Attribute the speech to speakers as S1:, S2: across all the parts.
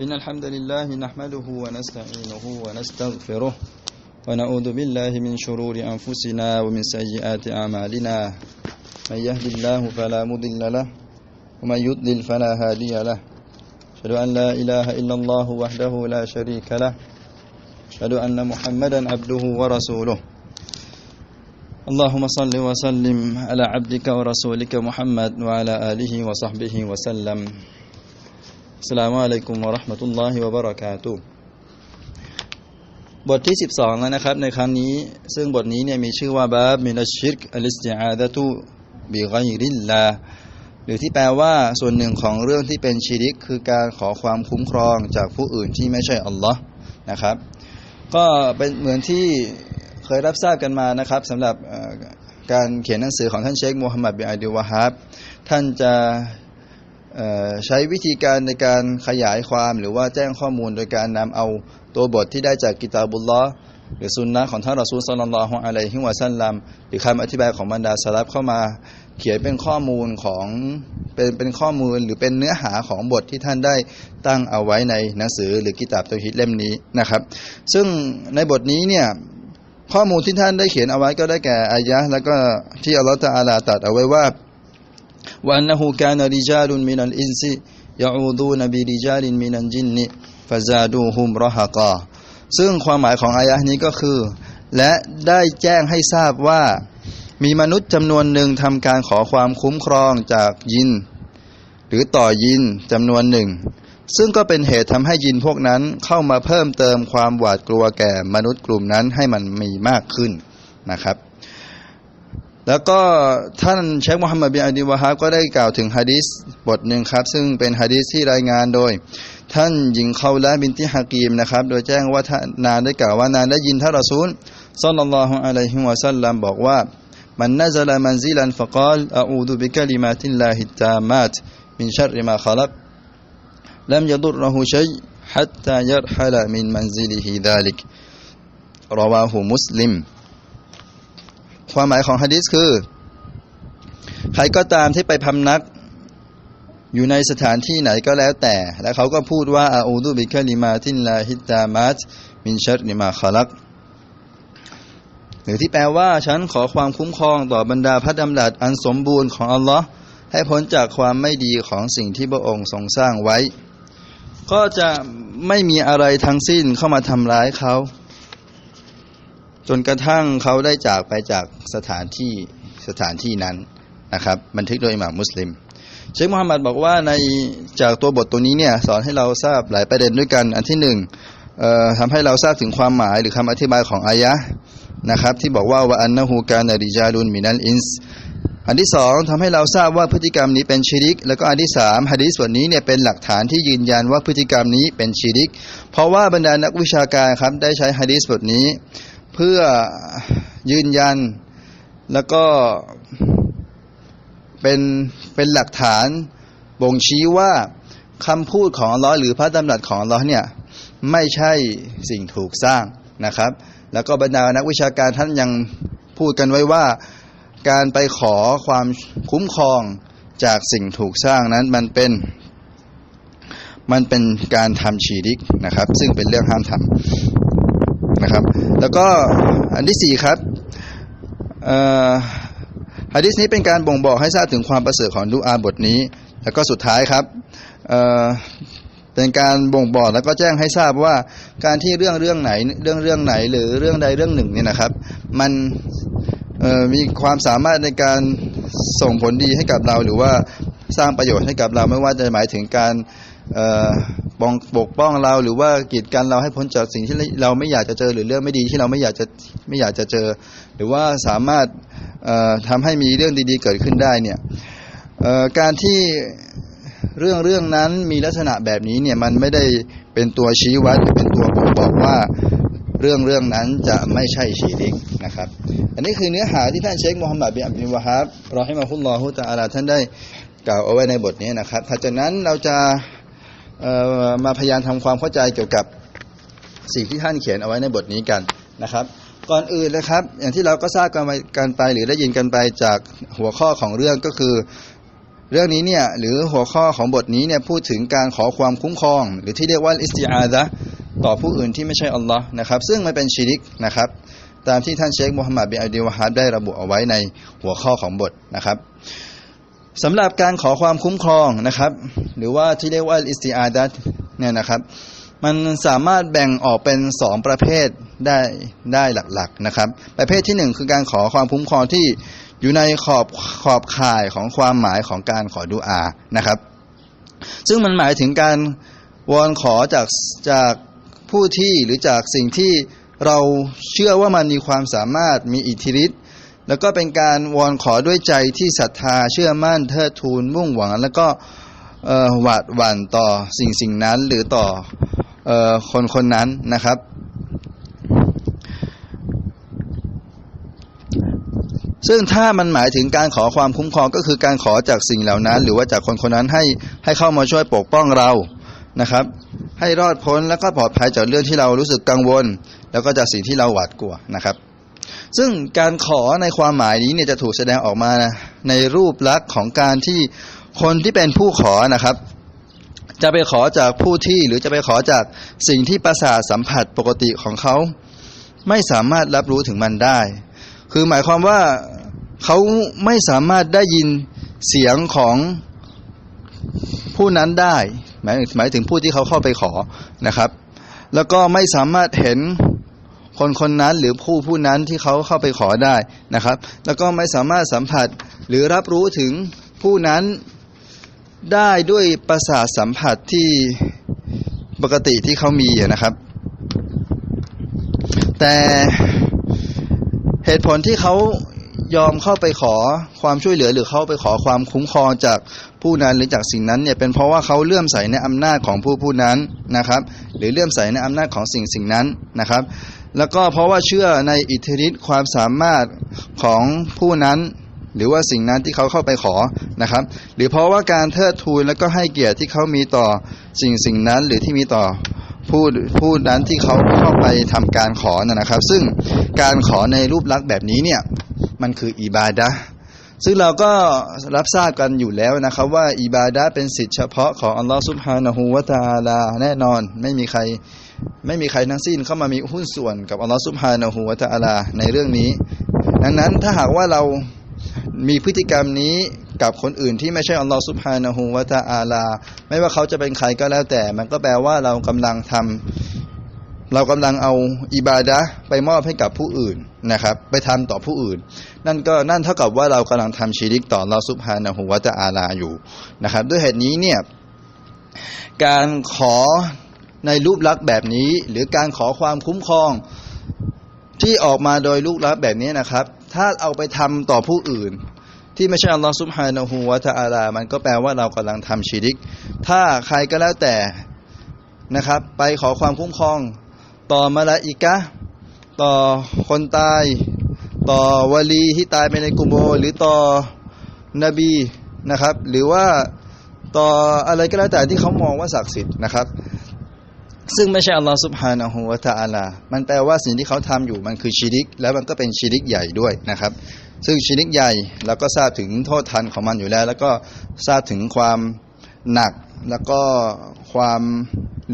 S1: إن الحمد لله نحمده ونستعينه ونستغفره ونعوذ بالله من شرور أنفسنا ومن سيئات أعمالنا. من يهد الله فلا مضل له ومن يضلل فلا هادي له. أشهد أن لا إله إلا الله وحده لا شريك له. أشهد أن محمدا عبده ورسوله. اللهم صل وسلم على عبدك ورسولك محمد وعلى آله وصحبه وسلم. السلام عليكم ورحمة الله وبركاته บทที่ 12แล้วนะครับในครั้งนี้ ซึ่งบทนี้เนี่ยมีชื่อว่าบาบมินัชชิรกอัลิสติอาดะตุบิไกริลลาหรือที่แปลว่าส่วนหนึ่งของเรื่องที่เป็นชีริก คือการขอความคุ้มครองจากผู้อื่นที่ไม่ใช่อัลลอฮ์นะครับ ก็เป็นเหมือนที่เคยรับทราบกันมานะครับสำหรับเอ่อการเขียนหนังสือของท่านเชคมูฮัมหมัดบินอับดุลวะฮับท่านจะเอ่อ ใช้วิธีการในการขยายความหรือว่าแจ้งข้อมูลโดยการนำเอาตัวบทที่ได้จากกิตาบุลลอหรือซุนนะของท่านรอซูลสลลัลลอฮุอะลัยฮิวะซัลลัมหรือคำอธิบายของบรรดาสลับเข้ามา เขียนเป็นข้อมูลของเป็นเป็นข้อมูลหรือเป็นเนื้อหาของบทที่ท่านได้ตั้งเอาไว้ในหนังสือหรือกิตาบตัวฮิตเล่มนี้นะครับ ซึ่งในบทนี้เนี่ยข้อมูลที่ท่านได้เขียนเอาไว้ก็ได้แก่อายะแล้วก็ที่อัลลอฮฺตะอาลาตัดเอาไว้ว่า วันนหูกานาริจาลุนมินัลอินซิยาอูดูนบิริจาลินมินันจินนิฟาซาดูฮุมรอฮากาซึ่งความหมายของอายะนี้ก็คือ และได้แจ้งให้ทราบว่า มีมนุษย์จำนวนหนึ่งทำการขอความคุ้มครองจากยิน หรือต่อยินจำนวนหนึ่ง ซึ่งก็เป็นเหตุทำให้ยินพวกนั้นเข้ามาเพิ่มเติมความหวาดกลัวแก่มนุษย์กลุ่มนั้นให้มันมีมากขึ้นนะครับ แล้วก็ท่านเชคมุฮัมมัดบินอัดีวะฮาบก็ได้กล่าวถึงฮะดิษบทหนึ่งครับ ซึ่งเป็นฮะดิษที่รายงานโดย ท่านหญิงเขาละบินติฮากีมนะครับ โดยแจ้งว่าท่านนานได้กล่าวว่านานได้ยินท่านรอซูลซัลลัลลอฮุอะลัยฮิวะซัลลัมบอกว่า มันนัซลมันซิลันฟะกาลอะอูดุบิกะลิมาติลลาฮิตตามาตมินชัรริมาขลัก لم يضره شيء حتى يرحل من منزله ذلك رواه مسلم ความหมายของฮะดิษคือ ใครก็ตามที่ไปพำนัก อยู่ในสถานที่ไหนก็แล้วแต่ และเขาก็พูดว่าอาอูดุบิคลิมาตินลาฮิตามัตมินชัรนิมาขลักหรือที่แปลว่าฉันขอความคุ้มครองต่อบรรดาพระดำรัสอันสมบูรณ์ของอัลลอฮ์ให้พ้นจากความไม่ดีของสิ่งที่พระองค์ทรงสร้างไว้ ก็จะไม่มีอะไรทั้งสิ้นเข้ามาทำร้ายเขา จนกระทั่งเขาได้จากไปจากสถานที่สถานที่นั้นนะครับ บันทึกโดยอิหม่ามมุสลิม เชคมุฮัมมัดบอกว่าในจากตัวบทตัวนี้เนี่ยสอนให้เราทราบหลายประเด็นด้วยกัน อันที่หนึ่งทำให้เราทราบถึงความหมายหรือคำอธิบายของอายะนะครับที่บอกว่าวะอันนะฮูกานาริจาลุนมินัลอินส์อันที่สองทำให้เราทราบว่าพฤติกรรมนี้เป็นชิริก แล้วก็อันที่สามฮะดีส่วนนี้เนี่ยเป็นหลักฐานที่ยืนยันว่าพฤติกรรมนี้เป็นชิริก เพราะว่าบรรดานักวิชาการครับได้ใช้ฮะดีษบทนี้ เพื่อยืนยันแล้วก็เป็นเป็นหลักฐานบ่งชี้ว่าคำพูดของอัลลอหรือพระดำรัสของอัลลอเนี่ยไม่ใช่สิ่งถูกสร้างนะครับ แล้วก็บรรดานักวิชาการท่านยังพูดกันไว้ว่าการไปขอความคุ้มครองจากสิ่งถูกสร้างนั้นมันเป็น มันเป็นการทำชีริกนะครับ ซึ่งเป็นเรื่องห้ามทำ นะครับ แล้วก็อันที่สี่ครับอ่อฮะดิษนี้เป็นการบ่งบอกให้ทราบถึงความประเสริฐของดุอาบทนี้ แล้วก็สุดท้ายครับเอ่อเป็นการบ่งบอกแล้วก็แจ้งให้ทราบว่าการที่เรื่องเรื่องไหนเรื่องเรื่องไหนหรือเรื่องใดเรื่องหนึ่งเนี่ยนะครับ มันเอ่อมีความสามารถในการส่งผลดีให้กับเราหรือว่าสร้างประโยชน์ให้กับเราไม่ว่าจะหมายถึงการ ปองปกป้องเราหรือว่ากีดกันเราให้พ้นจากสิ่งที่เราไม่อยากจะเจอหรือเรื่องไม่ดีที่เราไม่อยากจะไม่อยากจะเจอ หรือว่าสามารถเอ่อทำให้มีเรื่องดีๆเกิดขึ้นได้เนี่ยการที่เรื่องเรื่องนั้นมีลักษณะแบบนี้เนี่ยมันไม่ได้เป็นตัวชี้วัดหรือเป็นตัวบ่งบอกว่าเรื่องเรื่องนั้นจะไม่ใช่ชีริกนะครับ อันนี้คือเนื้อหาที่ท่านเชคมูฮัมหมัดบินอับดุลวะฮับรอให้มาคุลลอฮุตะอาลาท่านได้กล่าวเอาไว้ในบทนี้นะครับถัดจากนั้นเราจะ มาพยายามทำความเข้าใจเกี่ยวกับสิ่งที่ท่านเขียนเอาไว้ในบทนี้กันนะครับ ก่อนอื่นนะครับ อย่างที่เราก็ทราบกันไปกันไปหรือได้ยินกันไปจากหัวข้อของเรื่องก็คือ เรื่องนี้เนี่ยหรือหัวข้อของบทนี้เนี่ยพูดถึงการขอความคุ้มครอง หรือที่เรียกว่าอิสติอาดะต่อผู้อื่นที่ไม่ใช่อัลลอฮ์นะครับ ซึ่งมันเป็นชิริกนะครับ ตามที่ท่านเชคมูฮัมหมัดบินอับดุลวะฮับได้ระบุเอาไว้ในหัวข้อของบทนะครับ สำหรับการขอความคุ้มครองนะครับ หรือว่าที่เรียกว่าอิสติอาดะห์เนี่ยนะครับ มันสามารถแบ่งออกเป็นสองประเภทได้ได้หลักๆนะครับ ประเภทที่หนึ่งคือการขอความคุ้มครองที่อยู่ในขอบขอบข่ายของความหมายของการขอดุอานะครับ ซึ่งมันหมายถึงการวอนขอจากจากผู้ที่หรือจากสิ่งที่เราเชื่อว่ามันมีความสามารถมีอิทธิฤทธิ์ แล้วก็เป็นการวอนขอด้วยใจที่ศรัทธาเชื่อมั่นเทิดทูนมุ่งหวัง แล้วก็หวาดหวั่นต่อสิ่งสิ่งนั้นหรือต่ออคนคนนั้นนะครับ ซึ่งถ้ามันหมายถึงการขอความคุ้มครองก็คือการขอจากสิ่งเหล่านั้น หรือว่าจากคนคนนั้นให้ให้เข้ามาช่วยปกป้องเรานะครับ ให้รอดพ้นแล้วก็ปลอดภัยจากเรื่องที่เรารู้สึกกังวล แล้วก็จากสิ่งที่เราหวาดกลัวนะครับ ซึ่งการขอในความหมายนี้เนี่ยจะถูกแสดงออกมาในรูปลักษณ์ของการที่คนที่เป็นผู้ขอนะครับ จะไปขอจากผู้ที่หรือจะไปขอจากสิ่งที่ประสาทสัมผัสปกติของเขา ไม่สามารถรับรู้ถึงมันได้ คือหมายความว่าเขาไม่สามารถได้ยินเสียงของผู้นั้นได้หมายหมายถึงผู้ที่เขาเข้าไปขอนะครับ แล้วก็ไม่สามารถเห็น คนคนนั้นหรือผู้ผู้นั้นที่เขาเข้าไปขอได้นะครับ แล้วก็ไม่สามารถสัมผัสหรือรับรู้ถึงผู้นั้นได้ด้วยประสาทสัมผัสที่ปกติที่เขามีนะครับ แต่เหตุผลที่เขายอมเข้าไปขอความช่วยเหลือหรือเข้าไปขอความคุ้มครองจากผู้นั้นหรือจากสิ่งนั้นเนี่ยเป็นเพราะว่าเขาเลื่อมใสในอำนาจของผู้ผู้นั้นนะครับ หรือเลื่อมใสในอำนาจของสิ่งสิ่งนั้นนะครับ แล้วก็เพราะว่าเชื่อในอิทธิฤทธิ์ความสามารถของผู้นั้น หรือว่าสิ่งนั้นที่เขาเข้าไปขอนะครับ หรือเพราะว่าการเทิดทูนแล้วก็ให้เกียรติที่เขามีต่อสิ่งสิ่งนั้นหรือที่มีต่อผู้ผู้นั้นที่เขาเข้าไปทำการขอนะครับ ซึ่งการขอในรูปลักษณ์แบบนี้เนี่ยมันคืออิบาดะ ซึ่งเราก็รับทราบกันอยู่แล้วนะครับ ว่าอิบาดะเป็นสิทธิเฉพาะของอัลลอฮฺซุบฮานะฮูวะตะอาลาแน่นอนไม่มีใครไม่มีใครทั้งสิ้นเข้ามามีหุ้นส่วนกับอัลลอฮฺซุบฮานะฮูวะตะอาลาในเรื่องนี้ ดังนั้นถ้าหากว่าเรามีพฤติกรรมนี้กับคนอื่นที่ไม่ใช่อัลลอฮฺซุบฮานะฮูวะตะอาลา ไม่ว่าเขาจะเป็นใครก็แล้วแต่ มันก็แปลว่าเรากำลังทำเรากำลังเอาอิบาดะไปมอบให้กับผู้อื่น นะครับไปทำต่อผู้อื่น นั่นก็นั่นเท่ากับว่าเรากำลังทำชีริกต่อลลอฮฺซุบฮานะฮูวะตะอาลาอยู่นะครับ ด้วยเหตุนี้เนี่ยการขอในรูปลักษณ์แบบนี้ หรือการขอความคุ้มครองที่ออกมาโดยรูปลักษณ์แบบนี้นะครับ ถ้าเอาไปทำต่อผู้อื่น ที่ไม่ใช่อัลลอฮฺซุบฮานะฮูวะตะอาลา มันก็แปลว่าเรากำลังทำชีริก ถ้าใครก็แล้วแต่นะครับ ไปขอความคุ้มครองต่อมาลาอิกะ ต่อคนตาย ต่อวลีที่ตายไปในกุโบหรือต่อนบีนะครับ หรือว่าต่ออะไรก็แล้วแต่ที่เขามองว่าศักดิ์สิทธิ์นะครับ ซึ่งไม่ใช่อัลลอฮฺซุบฮานะฮูวะตะอาลา มันแปลว่าสิ่งที่เขาทำอยู่มันคือชีริก แล้วมันก็เป็นชีริกใหญ่ด้วยนะครับ ซึ่งชีริกใหญ่เราก็ทราบถึงโทษทันของมันอยู่แล้ว แล้วก็ทราบถึงความหนักแล้วก็ความ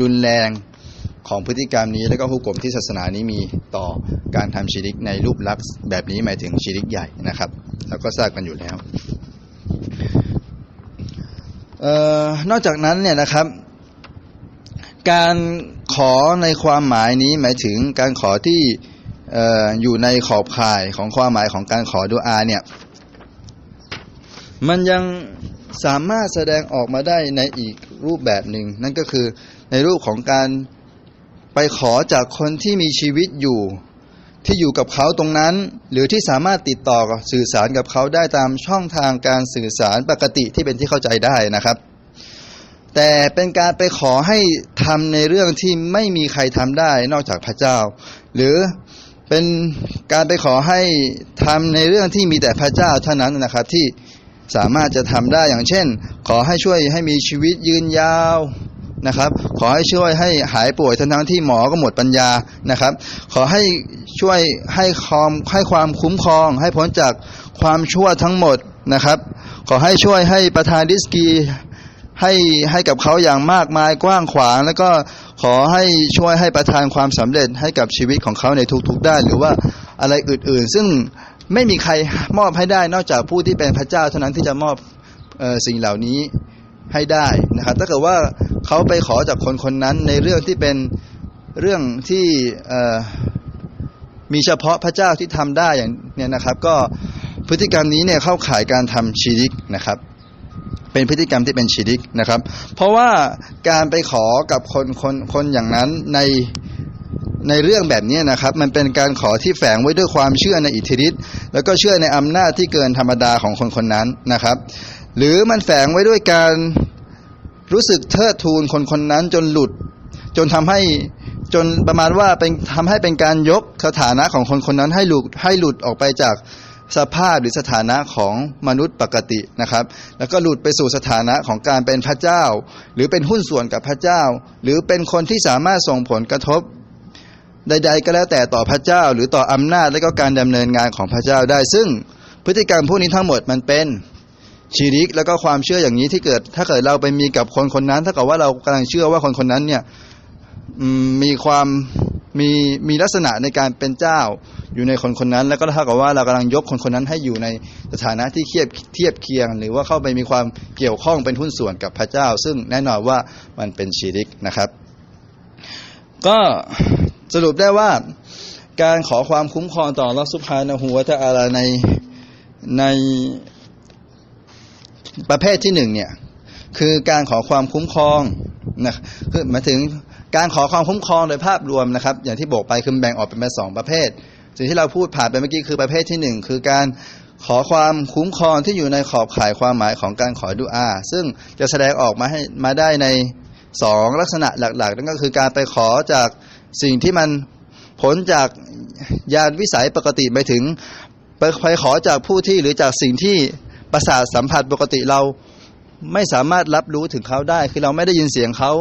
S1: รุนแรง ของพฤติกรรมนี้ แล้วก็หุกกลมที่ศาสนานี้มีต่อการทำชีริกในรูปลักษณ์แบบนี้หมายถึงชีริกใหญ่นะครับเราก็ทราบกันอยู่แล้วออนอกจากนั้นเนี่ยนะครับ การขอในความหมายนี้หมายถึงการขอที่อออยู่ในขอบข่ายของความหมายของการขอดุอาเนี่ยมันยังสามารถแสดงออกมาได้ในอีกรูปแบบหนึ่งนั่นก็คือในรูปของการ ไปขอจากคนที่มีชีวิตอยู่ ที่อยู่กับเขาตรงนั้น หรือที่สามารถติดต่อสื่อสารกับเขาได้ตามช่องทางการสื่อสารปกติที่เป็นที่เข้าใจได้นะครับ แต่เป็นการไปขอให้ทำในเรื่องที่ไม่มีใครทำได้นอกจากพระเจ้า หรือเป็นการไปขอให้ทำในเรื่องที่มีแต่พระเจ้าเท่านั้นนะครับที่สามารถจะทำได้อย่างเช่น ขอให้ช่วยให้มีชีวิตยืนยาว นะครับ ขอให้ช่วยให้หายป่วยทั้งทั้งที่หมอก็หมดปัญญานะครับ ขอให้ช่วยให้ความให้ความคุ้มครอง ให้พ้นจากความชั่วทั้งหมดนะครับ ขอให้ช่วยให้ประทานริสกีให้ให้กับเขาอย่างมากมายกว้างขวาง แล้วก็ขอให้ช่วยให้ประทานความสำเร็จให้กับชีวิตของเขาในทุกๆด้านหรือว่าอะไรอื่นๆ ซึ่งไม่มีใครมอบให้ได้นอกจากผู้ที่เป็นพระเจ้าเท่านั้นที่จะมอบออสิ่งเหล่านี้ให้ได้นะครับ ถ้าเกิดว่า เขาไปขอจากคนคนนั้นในเรื่องที่เป็นเรื่องที่มีเฉพาะพระเจ้าที่ทำได้อย่างเนี่ยนะครับ ก็พฤติกรรมนี้เนี่ยเข้าข่ายการทำชีริกนะครับ เป็นพฤติกรรมที่เป็นชีริกนะครับ เพราะว่าการไปขอกับคนคนคนอย่างนั้นในในเรื่องแบบนี้นะครับ มันเป็นการขอที่แฝงไว้ด้วยความเชื่อในอิทธิฤทธิ์แล้วก็เชื่อในอำนาจที่เกินธรรมดาของคนคนนั้นนะครับ หรือมันแฝงไว้ด้วยการ รู้สึกเทิดทูนคนคนนั้นจนหลุด จนทำให้จนประมาณว่าเป็นทำให้เป็นการยกสถานะของคนคนนั้นให้หลุดให้หลุดออกไปจากสภาพหรือสถานะของมนุษย์ปกตินะครับ แล้วก็หลุดไปสู่สถานะของการเป็นพระเจ้า หรือเป็นหุ้นส่วนกับพระเจ้า หรือเป็นคนที่สามารถส่งผลกระทบ ใด ๆ ก็แล้วแต่ต่อพระเจ้า หรือต่ออำนาจและก็การดำเนินงานของพระเจ้าได้ ซึ่งพฤติกรรมพวกนี้ทั้งหมดมันเป็น ชีริกแล้วก็ความเชื่ออย่างนี้ที่เกิด ถ้าเกิดเราไปมีกับคนคนนั้น ถ้าเกิดว่าเรากำลังเชื่อว่าคนคนนั้นเนี่ยมีความมีมีลักษณะในการเป็นเจ้าอยู่ในคนคนนั้น แล้วก็เท่ากับว่าเรากำลังยกคนคนนั้นให้อยู่ในสถานะที่เทียบเทียบเคียง หรือว่าเข้าไปมีความเกี่ยวข้องเป็นหุ้นส่วนกับพระเจ้า ซึ่งแน่นอนว่ามันเป็นชีริกนะครับ ก็สรุปได้ว่าการขอความคุ้มครองต่อรัสุภานะหัวตะอาลาในใน ประเภทที่หนึ่งเนี่ยคือการขอความคุ้มครองนะคือมาถึงการขอความคุ้มครองโดยภาพรวมนะครับ อย่างที่บอกไปคือแบ่งออกเป็นสองประเภท สิ่งที่เราพูดผ่านไปเมื่อกี้คือประเภทที่หนึ่งคือการขอความคุ้มครองที่อยู่ในขอบข่ายความหมายของการขอดุอา ซึ่งจะแสดงออกมาให้มาได้ในสองลักษณะหลักๆ นั่นก็คือการไปขอจากสิ่งที่มันผลจากญาณวิสัยปกติไปถึงไปขอจากผู้ที่หรือจากสิ่งที่ ประสาทสัมผัสปกติเราไม่สามารถรับรู้ถึงเขาได้ คือเราไม่ได้ยินเสียงเขา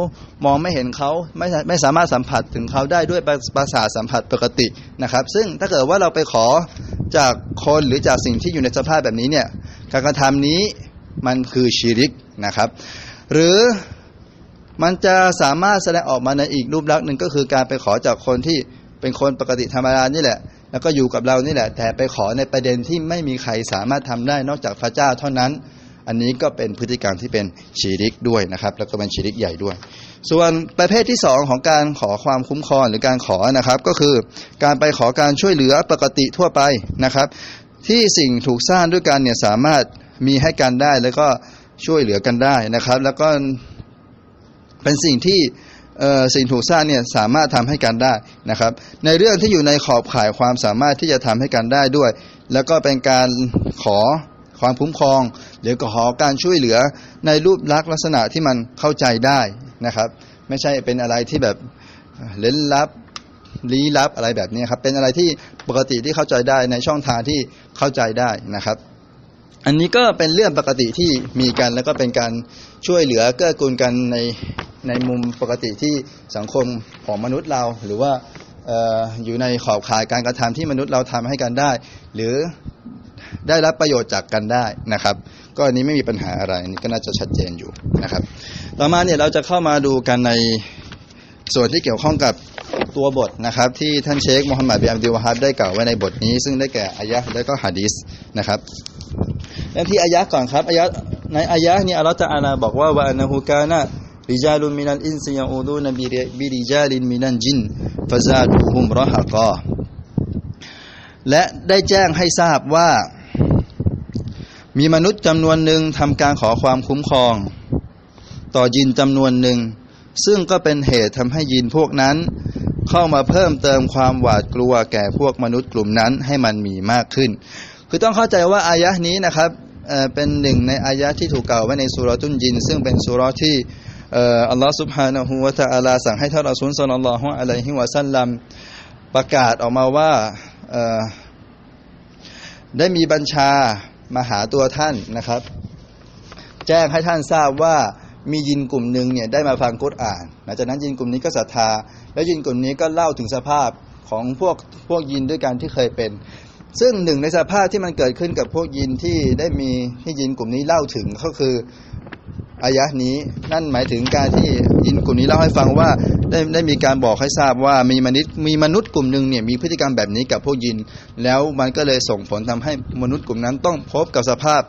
S1: มองไม่เห็นเขาไม่ไม่สามารถสัมผัสถึงเขาได้ด้วยประสาทสัมผัสปกตินะครับ ซึ่งถ้าเกิดว่าเราไปขอจากคนหรือจากสิ่งที่อยู่ในสภาพแบบนี้เนี่ยการกระทำนี้มันคือชีริกนะครับ หรือมันจะสามารถแสดงออกมาในอีกรูปลักษณ์หนึ่งก็คือการไปขอจากคนที่เป็นคนปกติธรรมดานี่แหละ แล้วก็อยู่กับเรานี่แหละ แต่ไปขอในประเด็นที่ไม่มีใครสามารถทำได้นอกจากพระเจ้าเท่านั้น อันนี้ก็เป็นพฤติกรรมที่เป็นชีริกด้วยนะครับ แล้วก็เป็นชีริกใหญ่ด้วย ส่วนประเภทที่สองของการขอความคุ้มครองหรือการขอนะครับ ก็คือการไปขอการช่วยเหลือปกติทั่วไปนะครับ ที่สิ่งถูกสร้างด้วยกันเนี่ยสามารถมีให้กันได้แล้วก็ช่วยเหลือกันได้นะครับ แล้วก็เป็นสิ่งที่ สิ่งถูกสร้างเนี่ยสามารถทำให้กันได้นะครับ ในเรื่องที่อยู่ในขอบข่ายความสามารถที่จะทำให้กันได้ด้วย แล้วก็เป็นการขอความคุ้มครอง หรือขอการช่วยเหลือในรูปลักษณ์ลักษณะที่มันเข้าใจได้นะครับ ไม่ใช่เป็นอะไรที่แบบเล่นลับลี้ลับอะไรแบบนี้ครับเป็นอะไรที่ปกติที่เข้าใจได้ในช่องทางที่เข้าใจได้นะครับ อันนี้ก็เป็นเรื่องปกติที่มีกันแล้วก็เป็นการช่วยเหลือเกื้อกูลกันใน ในมุมปกติที่สังคมของมนุษย์เรา หรือว่าอยู่ในขอบข่ายการกระทำที่มนุษย์เราทำให้กันได้ หรือได้รับประโยชน์จากกันได้นะครับ ก็อันนี้ไม่มีปัญหาอะไรนนี้ก็น่าจะชัดเจนอยู่นะครับ ต่อมาเนี่ยเราจะเข้ามาดูกันในส่วนที่เกี่ยวข้องกับตัวบทนะครับที่ท่านเชคมูฮัมหมัดบิอับดุลวะฮับได้กล่าวไว้ในบทนี้ ซึ่งได้แก่อายะและก็ฮะดีษนะครับเริ่มที่อายะก่อนครับอายะในอายะนี้อัลลอฮฺตะอาลาบอกว่าวะอันนะฮูกานะ ริจาลุมินัลอินซิยาอูดูนบิริบิริจาลินมินันจินฟะซาดูฮุมรอฮะและได้แจ้งให้ทราบว่า มีมนุษย์จำนวนหนึ่งทำการขอความคุ้มครอง ต่อยินจำนวนหนึ่ง ซึ่งก็เป็นเหตุทำให้ยินพวกนั้น เข้ามาเพิ่มเติมความหวาดกลัวแก่พวกมนุษย์กลุ่มนั้นให้มันมีมากขึ้น คือต้องเข้าใจว่าอายะนี้นะครับเเป็นหนึ่งในอายะที่ถูกกล่าวไว้ในสุรตุนยิน ซึ่งเป็นสุรที่ อัลลอฮฺซุบฮานะฮูวะตะอาลาสั่งให้ท่านอัสุลสลลัลลอฮุอะลัยฮิวะซัลลัมประกาศออกมาว่าได้มีบัญชามาหาตัวท่านนะครับ แจ้งให้ท่านทราบว่ามียินกลุ่มหนึ่งเนี่ยได้มาฟังกุรอาน หลังจากนั้นยินกลุ่มนี้ก็ศรัทธา แล้วยินกลุ่มนี้ก็เล่าถึงสภาพของพวกพวกยินด้วยกันที่เคยเป็น ซึ่งหนึ่งในสภาพที่มันเกิดขึ้นกับพวกยินที่ได้มีที่ยินกลุ่มนี้เล่าถึงก็คือ อายะนี้ นั่นหมายถึงการที่ยินกลุ่มนี้เล่าให้ฟังว่าได้ได้มีการบอกให้ทราบว่ามีมนุษย์มีมนุษย์กลุ่มหนึ่งเนี่ยมีพฤติกรรมแบบนี้กับพวกยิน แล้วมันก็เลยส่งผลทำให้มนุษย์กลุ่มนั้นต้องพบกับสภาพ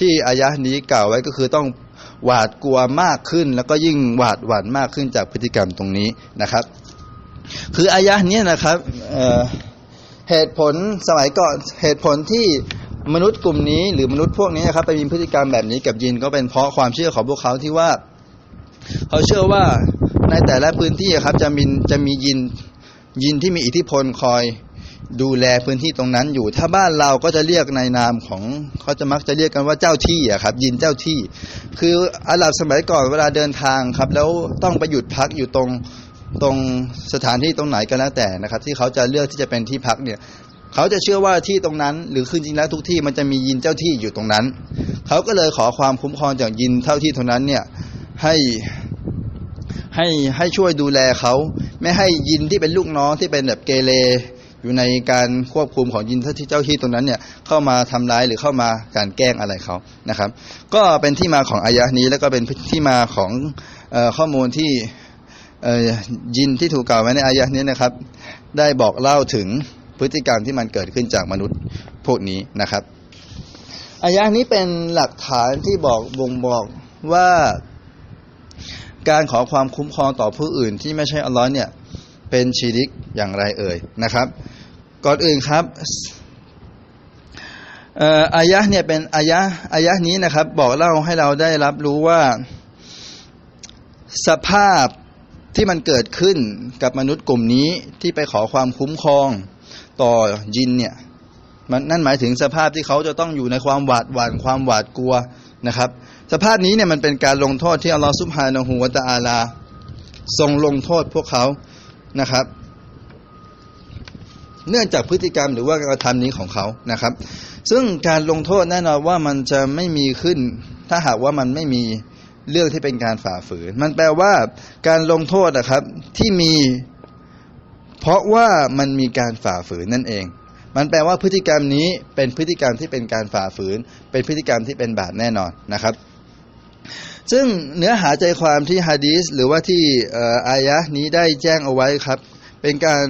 S1: ที่อายะนี้กล่าวไว้ก็คือต้องหวาดกลัวมากขึ้น แล้วก็ยิ่งหวาดหวั่นมากขึ้นจากพฤติกรรมตรงนี้นะครับ คืออายะนี้นะครับเเหตุผลสมัยก่อนเหตุผลที่ มนุษย์กลุ่มนี้หรือมนุษย์พวกนี้นะครับไปมีพฤติกรรมแบบนี้กับยินก็เป็นเพราะความเชื่อของพวกเขาที่ว่า เขาเชื่อว่าในแต่ละพื้นที่ครับจะมีจะมียินยินที่มีอิทธิพลคอยดูแลพื้นที่ตรงนั้นอยู่ ถ้าบ้านเราก็จะเรียกในนามของเขาจะมักจะเรียกกันว่าเจ้าที่อะครับ ยินเจ้าที่ คืออาหรับสมัยก่อนเวลาเดินทางครับ แล้วต้องไปหยุดพักอยู่ตรงตรงสถานที่ตรงไหนก็แล้วแต่นะครับ ที่เขาจะเลือกที่จะเป็นที่พักเนี่ย เขาจะเชื่อว่าที่ตรงนั้น หรือคือจริงแล้วทุกที่มันจะมียินเจ้าที่อยู่ตรงนั้น เขาก็เลยขอความคุ้มครองจากยินเท่าที่ตรงนั้นเนี่ยให้ให้ให้ช่วยดูแลเขา ไม่ให้ยินที่เป็นลูกน้องที่เป็นแบบเกเรอยู่ในการควบคุมของยินเท่าที่เจ้าที่ตรงนั้นเนี่ยเข้ามาทำร้ายหรือเข้ามาการแกล้งอะไรเขานะครับ ก็เป็นที่มาของอายะนี้แล้วก็เป็นที่มาของออข้อมูลที่ยินที่ถูกกล่าวไว้ในอายะนี้นะครับ ได้บอกเล่าถึง พฤติกรรมที่มันเกิดขึ้นจากมนุษย์พวกนี้นะครับอายะนี้เป็นหลักฐานที่บอกบ่งบอกว่าการขอความคุ้มครองต่อผู้อื่นที่ไม่ใช่อัลลอฮ์เนี่ยเป็นชีริกอย่างไรเอ่ยนะครับ ก่อนอื่นครับอายะเนี่ยเป็นอายะอายะนี้นะครับ บอกเล่าให้เราได้รับรู้ว่าสภาพที่มันเกิดขึ้นกับมนุษย์กลุ่มนี้ที่ไปขอความคุ้มครอง ต่อยินเนี่ยมันนั่นหมายถึงสภาพที่เขาจะต้องอยู่ในความหวาดหวั่นความหวาดกลัวนะครับ สภาพนี้เนี่ยมันเป็นการลงโทษที่อัลลอฮฺซุบฮานะฮูวะตะอาลา ทรงลงโทษพวกเขานะครับ เนื่องจากพฤติกรรมหรือว่าการกระทำนี้ของเขานะครับ ซึ่งการลงโทษแน่นอนว่ามันจะไม่มีขึ้น ถ้าหากว่ามันไม่มีเรื่องที่เป็นการฝ่าฝืน มันแปลว่าการลงโทษนะครับที่มี เพราะว่ามันมีการฝ่าฝืนนั่นเอง มันแปลว่าพฤติกรรมนี้เป็นพฤติกรรมที่เป็นการฝ่าฝืน เป็นพฤติกรรมที่เป็นบาปแน่นอนนะครับซึ่งเนื้อหาใจความที่ฮะดีสหรือว่าที่อออายะนี้ได้แจ้งเอาไว้ครับ เป็นการ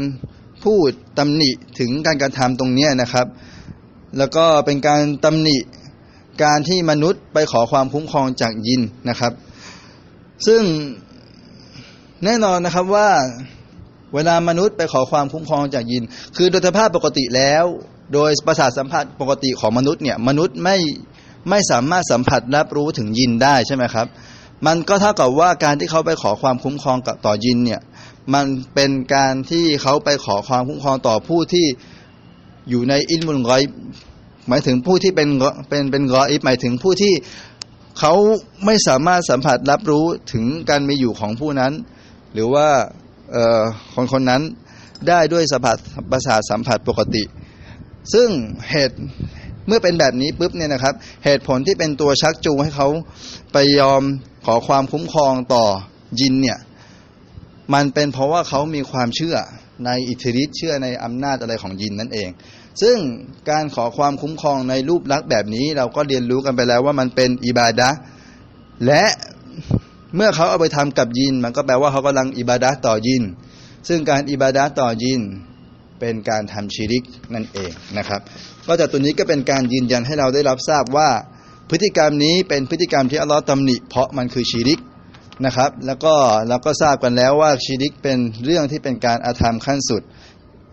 S1: พูดตำหนิถึงการกระทำตรงนี้นะครับ แล้วก็เป็นการตำหนิการที่มนุษย์ไปขอความคุ้มครองจากยินนะครับ ซึ่งแน่นอนนะครับว่า เวลามนุษย์ไปขอความคุ้มครองจากยิน คือโดยสภาพปกติแล้ว โดยประสาทสัมผัสปกติของมนุษย์เนี่ยมนุษย์ไม่ไม่สามารถสัมผัสรับรู้ถึงยินได้ใช่ไหมครับ มันก็เท่ากับว่าการที่เขาไปขอความคุ้มครองกับต่อยินเนี่ยมันเป็นการที่เขาไปขอความคุ้มครองต่อผู้ที่อยู่ในอินมุลกอยหมายถึงผู้ที่เป็นเป็นเป็นกออิบหมายถึงผู้ที่เขาไม่สามารถสัมผัสรับรู้ถึงการมีอยู่ของผู้นั้น หรือว่า คนคนนั้นได้ด้วยสัมผัสประสาทสัมผัสปกติ ซึ่งเหตุเมื่อเป็นแบบนี้ปุ๊บเนี่ยนะครับ เหตุผลที่เป็นตัวชักจูงให้เขาไปยอมขอความคุ้มครองต่อยินเนี่ยมันเป็นเพราะว่าเขามีความเชื่อในอิทธิฤทธิ์เชื่อในอำนาจอะไรของยินนั่นเอง ซึ่งการขอความคุ้มครองในรูปลักษณ์แบบนี้เราก็เรียนรู้กันไปแล้วว่ามันเป็นอิบาดะและ เมื่อเขาเอาไปทำกับยิน มันก็แปลว่าเขากำลังอิบาดะห์ต่อยิน ซึ่งการอิบาดะห์ต่อยินเป็นการทำชีริกนั่นเองนะครับ ก็จากตัวนี้ก็เป็นการยืนยันให้เราได้รับทราบว่า พฤติกรรมนี้เป็นพฤติกรรมที่อัลลอฮ์ตำหนิ เพราะมันคือชีริกนะครับ แล้วก็เราก็ทราบกันแล้วว่าชีริกเป็นเรื่องที่เป็นการอาธรรมขั้นสุด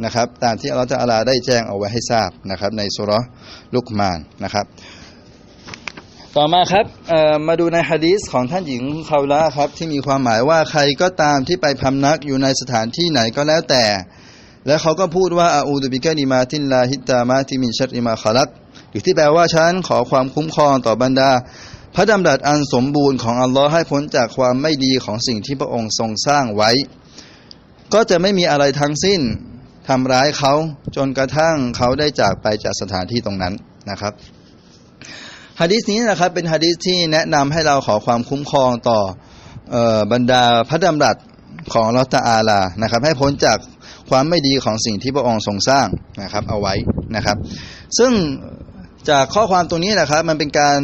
S1: นะครับ ตามที่อัลลอฮ์ตะอาลาได้แจ้งเอาไว้ให้ทราบนะครับ ในสุรลุกมานนะครับ ต่อมาครับมาดูในฮะดีษของท่านหญิงคาละครับ ที่มีความหมายว่าใครก็ตามที่ไปพำนักอยู่ในสถานที่ไหนก็แล้วแต่ แล้วเขาก็พูดว่าอาอูดุบิกะนิมาตินลาฮิตามาที่มินชัดอิมาคาลักหรือที่แปลว่าฉันขอความคุ้มครองต่อบรรดา พระดำรัสอันสมบูรณ์ของอัลลอฮ์ให้พ้นจากความไม่ดีของสิ่งที่พระองค์ทรงสร้างไว้ ก็จะไม่มีอะไรทั้งสิ้นทำร้ายเขาจนกระทั่งเขาได้จากไปจากสถานที่ตรงนั้นนะครับ ฮะดีษนี้นะครับเป็นฮะดีษที่แนะนำให้เราขอความคุ้มครองต่ออบรรดาพระดำรัสของลอตอาลานะครับ ให้พ้นจากความไม่ดีของสิ่งที่พระองค์ทรงสร้างนะครับเอาไว้นะครับ ซึ่งจากข้อความตรงนี้นะครับมันเป็นการ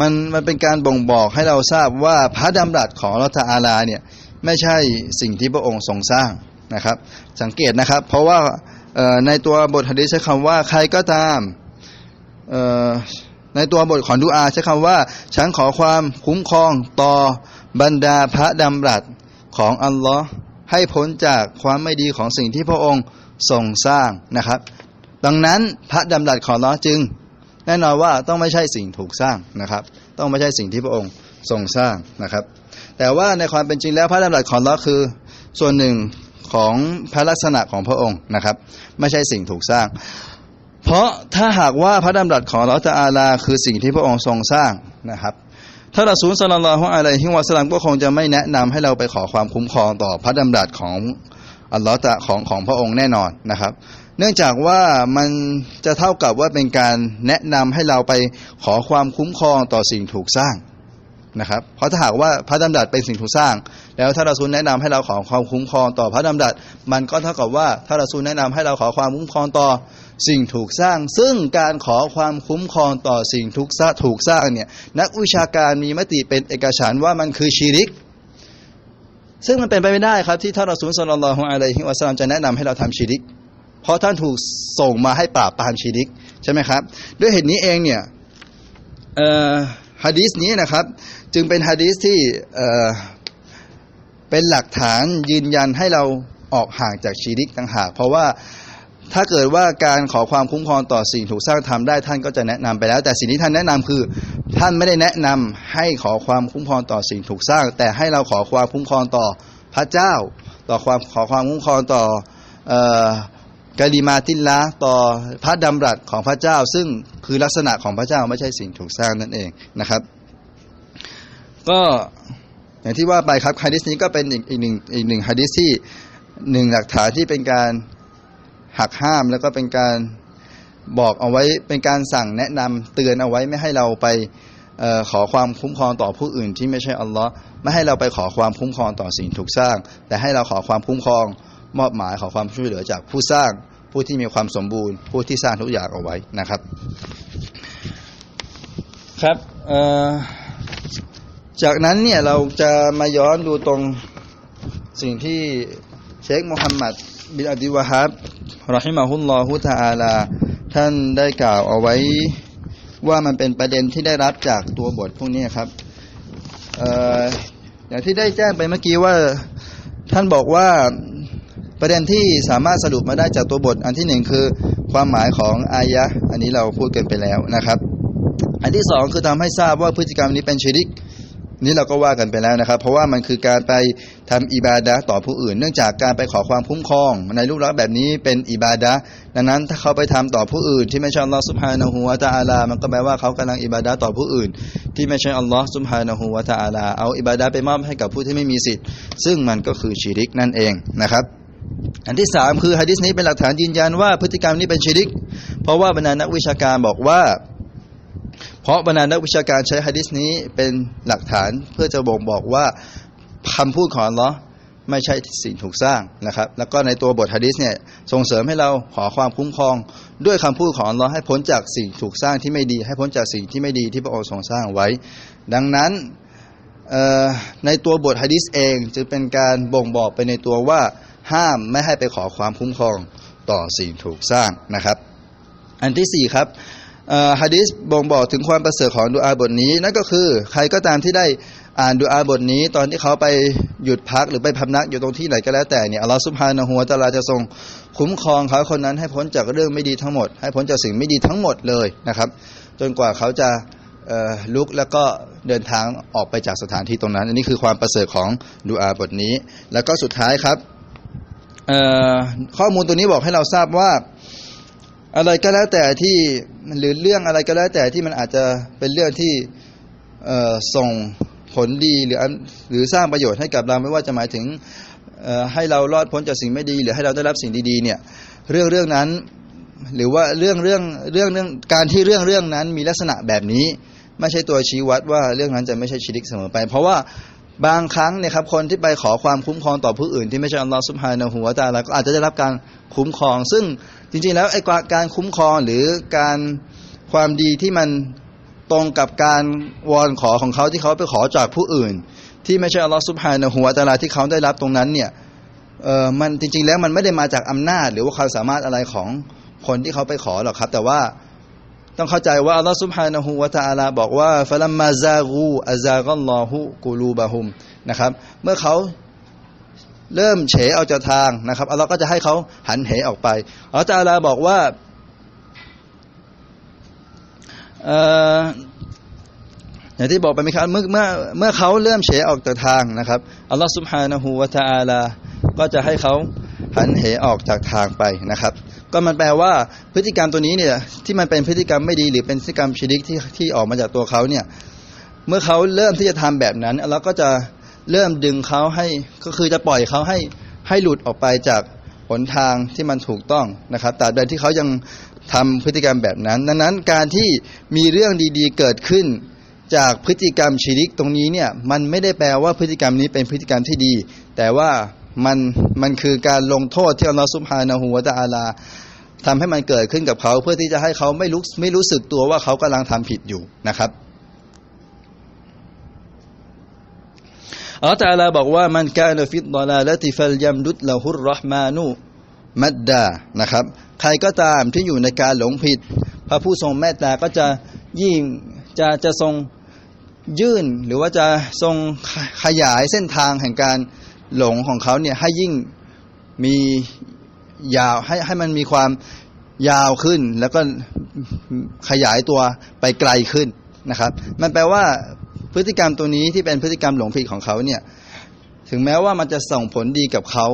S1: มันมันเป็นการบ่งบอกให้เราทราบว่าพระดำรัสของรัตอาลาเนี่ยไม่ใช่สิ่งที่พระองค์ทรงสร้างนะครับ สังเกตนะครับ เพราะว่าในตัวบทหะดีษใช้คำว่าใครก็ตามเอ่อ ในตัวบทของดูอาใช้คำว่า ฉันขอความคุ้มครองต่อบรรดาพระดำรัสของอัลลอฮ์ให้พ้นจากความไม่ดีของสิ่งที่พระองค์ทรงสร้างนะครับ ดังนั้นพระดำรัสของอัลลอฮ์จึง แน่นอนว่าต้องไม่ใช่สิ่งถูกสร้างนะครับ ต้องไม่ใช่สิ่งที่พระองค์ทรงสร้างนะครับ แต่ว่าในความเป็นจริงแล้วพระดำรัสของอัลลอฮ์คือส่วนหนึ่งของพระลักษณะของพระองค์นะครับ ไม่ใช่สิ่งถูกสร้าง เพราะถ้าหากว่าพระดำรัสของอัลลอฮ์ตะอาลา คือสิ่งที่พระองค์ทรงสร้างนะครับถ้าเราซูลสลลัลอฮุอะลัยฮิวะสัลลัมก็คงจะไม่แนะนำให้เราไปขอความคุ้มครองต่อพระดำรัสของอัลลอฮ์ตะของของพระองค์แน่นอนนะครับ เนื่องจากว่ามันจะเท่ากับว่าเป็นการแนะนำให้เราไปขอความคุ้มครองต่อสิ่งถูกสร้างนะครับ เพราะถ้าหากว่าพระดำรัสเป็นสิ่งถูกสร้าง แล้วถ้าเราซูลแนะนำให้เราขอความคุ้มครองต่อพระดำรัส มันก็เท่ากับว่าถ้าเราซูลแนะนำให้เราขอความคุ้มครองต่อ สิ่งถูกสร้าง ซึ่งการขอความคุ้มครองต่อสิ่งถูกสร้างถูกสร้างเนี่ยนักวิชาการมีมติเป็นเอกฉันว่ามันคือชีริก ซึ่งมันเป็นไปไม่ได้ครับที่ท่านรอซูลสลลัลลอฮุอะลัยฮิวะสัลลัมจะแนะนำให้เราทำชีริก เพราะท่านถูกส่งมาให้ปราบปรามชีริกใช่ไหมครับ ด้วยเหตุนี้เองเนี่ยฮะดีษนี้นะครับจึงเป็นฮะดีษที่เป็นหลักฐานยืนยันให้เราออกห่างจากชีริกต่างหาก เพราะว่า ถ้าเกิดว่าการขอความคุ้มครองต่อสิ่งถูกสร้างทำได้ท่านก็จะแนะนำไปแล้ว แต่สิ่งที่ท่านแนะนำคือ ท่านไม่ได้แนะนำให้ขอความคุ้มครองต่อสิ่งถูกสร้าง แต่ให้เราขอความคุ้มครองต่อพระเจ้า ต่อความขอความคุ้มครองต่ออกาลิมาติลละต่อพระดำรัสของพระเจ้า ซึ่งคือลักษณะของพระเจ้าไม่ใช่สิ่งถูกสร้างนั่นเองนะครับ ก็อย่างที่ว่าไปครับฮะดิษนี้ก็เป็นอีกอีกหนึ่งอีกหนึ่งฮะดิษที่หนึ่งหลักฐานที่เป็นการ หักห้ามแล้วก็เป็นการบอกเอาไว้เป็นการสั่งแนะนำเตือนเอาไว้ไม่ให้เราไปเออขอความคุ้มครองต่อผู้อื่นที่ไม่ใช่อัลลอฮ์ไม่ให้เราไปขอความคุ้มครองต่อสิ่งถูกสร้าง แต่ให้เราขอความคุ้มครองมอบหมายขอความช่วยเหลือจากผู้สร้าง ผู้ที่มีความสมบูรณ์ ผู้ที่สร้างทุกอย่างเอาไว้นะครับ ครับเอ่อจากนั้นเนี่ยเราจะมาย้อนดูตรงสิ่งที่เชคมุฮัมมัด บินอับดิวะฮับ รอฮิมาฮุลลอฮุตะอาลา ท่านได้กล่าวเอาไว้ว่ามันเป็นประเด็นที่ได้รับจากตัวบทพวกนี้ครับอออย่างที่ได้แจ้งไปเมื่อกี้ว่าท่านบอกว่าประเด็นที่สามารถสรุปมาได้จากตัวบท อันที่หนึ่งคือความหมายของอายะ อันนี้เราพูดกันไปแล้วนะครับ อันที่สองคือทำให้ทราบว่าพฤติกรรมนี้เป็นชิริก นี่เราก็ว่ากันไปแล้วนะครับ เพราะว่ามันคือการไปทำอิบาดะต่อผู้อื่น เนื่องจากการไปขอความคุ้มครองในรูปลักษณ์แบบนี้เป็นอิบาดะดังนั้นถ้าเขาไปทำต่อผู้อื่น ที่ไม่ใช่อัลลอฮ์ซุบฮานะฮูวะตะอาลา มันก็แปลว่าเขากำลังอิบาดะต่อผู้อื่น ที่ไม่ใช่อัลลอฮ์ซุบฮานะฮูวะตะอาลาเอาอิบาดะไปมอบให้กับผู้ที่ไม่มีสิทธิ์ ซึ่งมันก็คือชิริกนั่นเองนะครับอันที่สามคือฮะดิษนี้เป็นหลักฐานยืนยันว่าพฤติกรรมนี้เป็นชิริก เพราะว่าบรรดานักวิชาการบอกว่า เพราะบรรดานักวิชาการใช้ฮะดิษนี้เป็นหลักฐานเพื่อจะบ่งบอกว่าคำพูดของอัลลอฮ์ไม่ใช่สิ่งถูกสร้างนะครับ แล้วก็ในตัวบทฮะดิษเนี่ยส่งเสริมให้เราขอความคุ้มครอง ด้วยคำพูดของอัลอให้พ้นจากสิ่งถูกสร้างที่ไม่ดี ให้พ้นจากสิ่งที่ไม่ดีที่พระองค์ทรงสร้างไว้ ดังนั้นในตัวบทฮะดิษเองจึงเป็นการบ่งบอกไปในตัวว่าห้ามไม่ให้ไปขอความคุ้มครองต่อสิ่งถูกสร้างนะครับ อันที่สี่ครับ ฮะดิษบ่งบอกถึงความประเสริฐของดูอาบทนี้ นั่นก็คือใครก็ตามที่ได้อ่านดูอาบทนี้ ตอนที่เขาไปหยุดพักหรือไปพำนักอยู่ตรงที่ไหนก็แล้วแต่เนี่ยอัลลอฮฺซุบฮานะฮูวตะอาลาจะทรงคุ้มครองเขาคนนั้นให้พ้นจากเรื่องไม่ดีทั้งหมด ให้พ้นจากสิ่งไม่ดีทั้งหมดเลยนะครับ จนกว่าเขาจะลุกแล้วก็เดินทางออกไปจากสถานที่ตรงนั้น อันนี้คือความประเสริฐของดูอาบทนี้ แล้วก็สุดท้ายครับข้อมูลตัวนี้บอกให้เราทราบว่า อะไรก็แล้วแต่ที่หรือเรื่องอะไรก็แล้วแต่ที่มันอาจจะเป็นเรื่องที่ส่งผลดีหรือหรือสร้างประโยชน์ให้กับเราไม่ว่าจะหมายถึงให้เรารอดพ้นจากสิ่งไม่ดี หรือให้เราได้รับสิ่งดีๆเนี่ยเรื่องเรื่องนั้นหรือว่าเรื่องเรื่องเรื่องเรื่องการที่เรื่องเรื่องนั้นมีลักษณะแบบนี้ ไม่ใช่ตัวชี้วัดว่าเรื่องนั้นจะไม่ใช่ชิริกเสมอไป เพราะว่า บางครั้งเนี่ยครับคนที่ไปขอความคุ้มครองต่อผู้อื่น ที่ไม่ใช่อัลลอฮฺซุบฮานะฮูวตาลาก็อาจจะได้รับการคุ้มครอง ซึ่งจริงๆแล้วไอ้การคุ้มครองหรือการความดีที่มันตรงกับการวอนขอของเขาที่เขาไปขอจากผู้อื่น ที่ไม่ใช่อัลลอฮฺซุบฮานะฮูวตาลาที่เขาได้รับตรงนั้นเนี่ยเออมันจริงๆแล้วมันไม่ได้มาจากอำนาจ หรือว่าความสามารถอะไรของคนที่เขาไปขอหรอกครับ แต่ว่า ต้องเข้าใจว่าอัลลอฮฺซุบฮานะฮูวะตะอาลาบอกว่าฟะลัมมาซากูอัซากัลลอฮุกูลูบะฮุมนะครับ เมื่อเขาเริ่มเฉออกจากทางนะครับอัลลอฮ์ก็จะให้เขาหันเหออกไปอัลลอฮฺตะอาลาบอกว่าเอ่ออย่างที่บอกไปไหมครับเมื่อเมื่อเมื่อเขาเริ่มเฉออกจากทางนะครับอัลลอฮฺซุบฮานะฮูวะตะอาลาก็จะให้เขาหันเหออกจากทางไปนะครับ ก็มันแปลว่าพฤติกรรมตัวนี้เนี่ยที่มันเป็นพฤติกรรมไม่ดีหรือเป็นพฤติกรรมชิริกที่ที่ออกมาจากตัวเขาเนี่ยเมื่อเขาเริ่มที่จะทำแบบนั้นเราก็จะเริ่มดึงเขาให้ก็คือจะปล่อยเขาให้ให้หลุดออกไปจากหนทางที่มันถูกต้องนะครับแต่ใดที่เขายังทำพฤติกรรมแบบนั้น ดังนั้นการที่มีเรื่องดีๆเกิดขึ้นจากพฤติกรรมชิริกตรงนี้เนี่ยมันไม่ได้แปลว่าพฤติกรรมนี้เป็นพฤติกรรมที่ดี แต่ว่า มันมันคือการลงโทษที่อัลลอฮฺซุบฮานะฮูวะตะอาลาทำให้มันเกิดขึ้นกับเขาเพื่อที่จะให้เขาไม่รู้ไม่รู้สึกตัวว่าเขากำลังทำผิดอยู่นะครับอัลลอฮฺตะอาลาบอกว่ามันกานฟิดดลาละติฟัลยัมดุดละฮุรราะห์มานุมัดดานะครับ ใครก็ตามที่อยู่ในการหลงผิด พระผู้ทรงเมตตาก็จะยิ่งจะจะทรงยื่นหรือว่าจะทรงขยายเส้นทางแห่งการ หลงของเขาเนี่ยให้ยิ่งมียาวให้ให้มันมีความยาวขึ้น แล้วก็ขยายตัวไปไกลขึ้นนะครับ มันแปลว่าพฤติกรรมตัวนี้ที่เป็นพฤติกรรมหลงผิดของเขาเนี่ยถึงแม้ว่ามันจะส่งผลดีกับเขา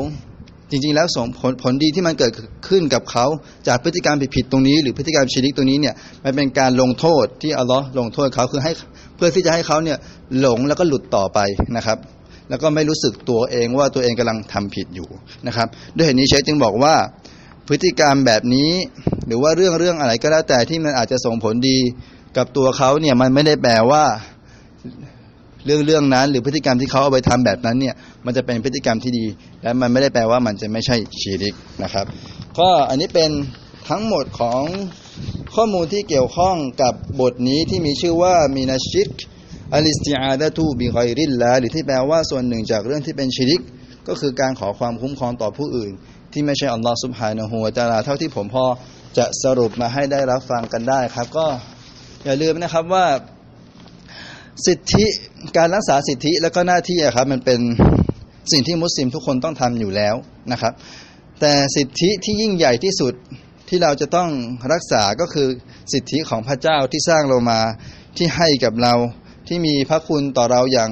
S1: จริงๆ แล้วส่งผลผลดีที่มันเกิดขึ้นกับเขาจากพฤติกรรมผิดๆตรงนี้ หรือพฤติกรรมชิริกตัวนี้เนี่ยมันเป็นการลงโทษที่อัลลอฮ์ลงโทษเขาคือให้เพื่อที่จะให้เขาเนี่ยหลงแล้วก็หลุดต่อไปนะครับ แล้วก็ไม่รู้สึกตัวเองว่าตัวเองกำลังทำผิดอยู่นะครับ ด้วยเหตุนี้เชคจึงบอกว่าพฤติกรรมแบบนี้ หรือว่าเรื่องเรื่องอะไรก็แล้วแต่ที่มันอาจจะส่งผลดีกับตัวเขาเนี่ยมันไม่ได้แปลว่าเรื่องเรื่องนั้น หรือพฤติกรรมที่เขาเอาไปทำแบบนั้นเนี่ยมันจะเป็นพฤติกรรมที่ดี และมันไม่ได้แปลว่ามันจะไม่ใช่ชีริกนะครับ ก็อันนี้เป็นทั้งหมดของข้อมูลที่เกี่ยวข้องกับบทนี้ที่มีชื่อว่ามีนาชิก อัลิสติอาดะตูบิไกริลลาหรือที่แปลว่าส่วนหนึ่งจากเรื่องที่เป็นชิริก ก็คือการขอความคุ้มครองต่อผู้อื่น ที่ไม่ใช่อัลลอฮฺสุบฮานะฮูวะตาลาเท่าที่ผมพอจะสรุปมาให้ได้รับฟังกันได้ครับ ก็อย่าลืมนะครับว่าสิทธิการรักษาสิทธิและก็หน้าที่ครับมันเป็นสิ่งที่มุสลิมทุกคนต้องทำอยู่แล้วนะครับ แต่สิทธิที่ยิ่งใหญ่ที่สุดที่เราจะต้องรักษาก็คือสิทธิของพระเจ้าที่สร้างเรามาที่ให้กับเรา ที่มีพระคุณต่อเราอย่าง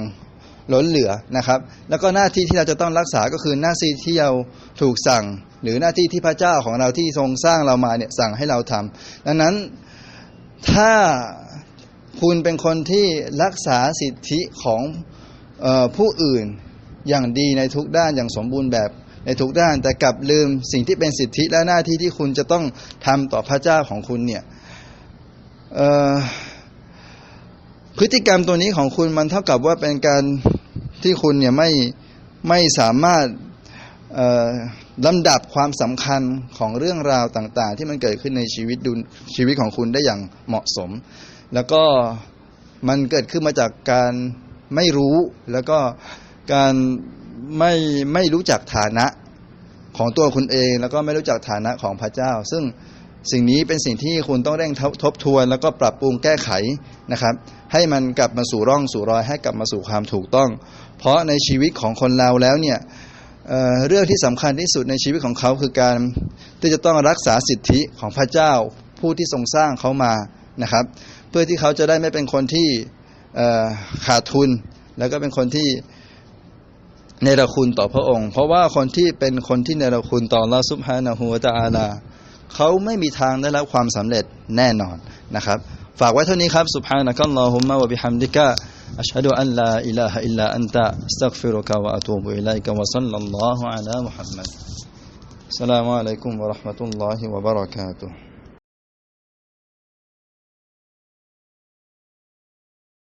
S1: ล้นเหลือนะครับ แล้วก็หน้าที่ที่เราจะต้องรักษาก็คือหน้าที่ที่เราถูกสั่ง หรือหน้าที่ที่พระเจ้าของเราที่ทรงสร้างเรามาเนี่ยสั่งให้เราทำดังนั้นถ้าคุณเป็นคนที่รักษาสิทธิของออผู้อื่นอย่างดีในทุกด้านอย่างสมบูรณ์แบบในทุกด้าน แต่กลับลืมสิ่งที่เป็นสิทธิและหน้าที่ที่คุณจะต้องทำต่อพระเจ้าของคุณเนี่ย พฤติกรรมตัวนี้ของคุณมันเท่ากับว่าเป็นการที่คุณเนี่ยไม่ไม่สามารถลำดับความสำคัญของเรื่องราวต่างๆ ที่มันเกิดขึ้นในชีวิตดูชีวิตของคุณได้อย่างเหมาะสม แล้วก็มันเกิดขึ้นมาจากการไม่รู้แล้วก็การไม่ไม่รู้จักฐานะของตัวคุณเอง แล้วก็ไม่รู้จักฐานะของพระเจ้า ซึ่ง สิ่งนี้เป็นสิ่งที่คุณต้องเร่งทบทวน แล้วก็ปรับปรุงแก้ไขนะครับ ให้มันกลับมาสู่ร่องสู่รอยให้กลับมาสู่ความถูกต้อง เพราะในชีวิตของคนเราแล้วเนี่ยเเรื่องที่สำคัญที่สุดในชีวิตของเขาคือการที่จะต้องรักษาสิทธิของพระเจ้าผู้ที่ทรงสร้างเขามานะครับ เพื่อที่เขาจะได้ไม่เป็นคนที่ขาดทุน แล้วก็เป็นคนที่เนรคุณต่อพระองค์ เพราะว่าคนที่เป็นคนที่เนรคุณต่อลาซุบฮานะฮูวะตาอาลา เขาไม่มีทางได้รับความสำเร็จแน่นอนนะครับ ฝากไว้เท่านี้ครับ سبحانك اللهم وبحمدك أشهد أن لا إله إلا أنت أستغفرك وأتوب إليك وصلى الله على محمد السلام عليكم ورحمة الله وبركاته